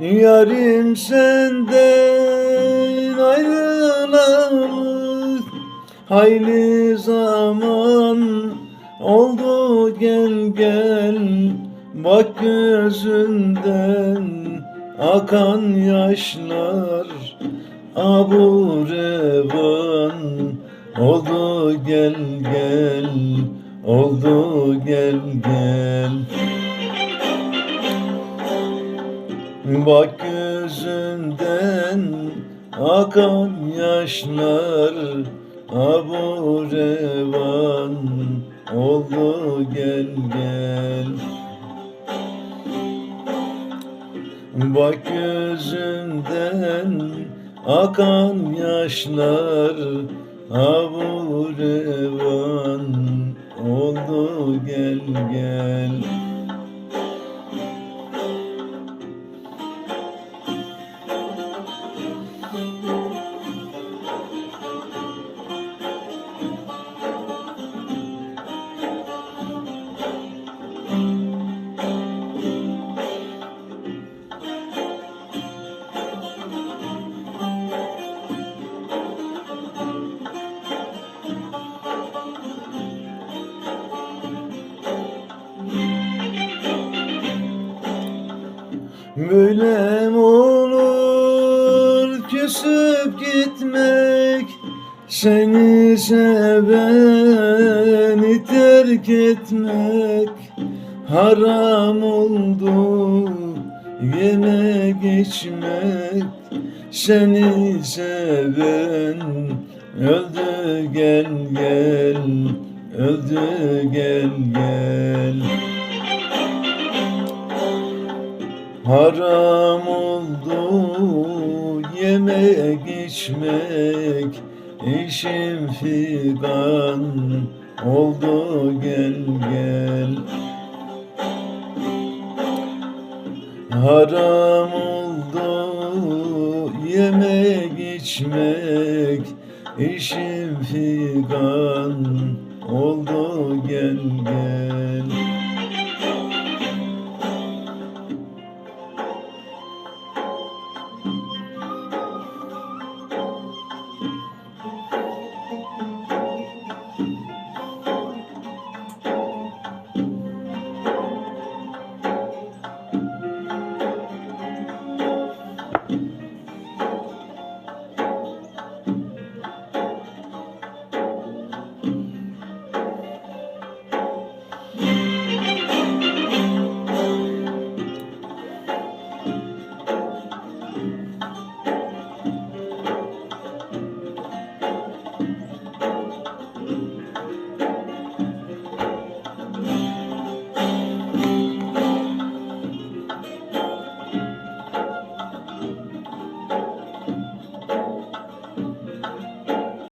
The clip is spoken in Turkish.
Yarim senden ayrılalı Hayli zaman oldu gel gel. Bak gözünden akan yaşlar. Abu revan oldu gel gel. Oldu gel gel Bak gözünden akan yaşlar Abu revan oldu gel gel. Bak gözünden akan yaşlar Abu revan oldu gel gel Mi olur küsüp gitmek Seni seveni terk etmek. Haram oldu yeme geçmek Seni seven öldü gel gel Öldü gel gel Haram oldu yeme geçmek işim figan oldu gel gel. Haram oldu yeme geçmek işim figan oldu gel gel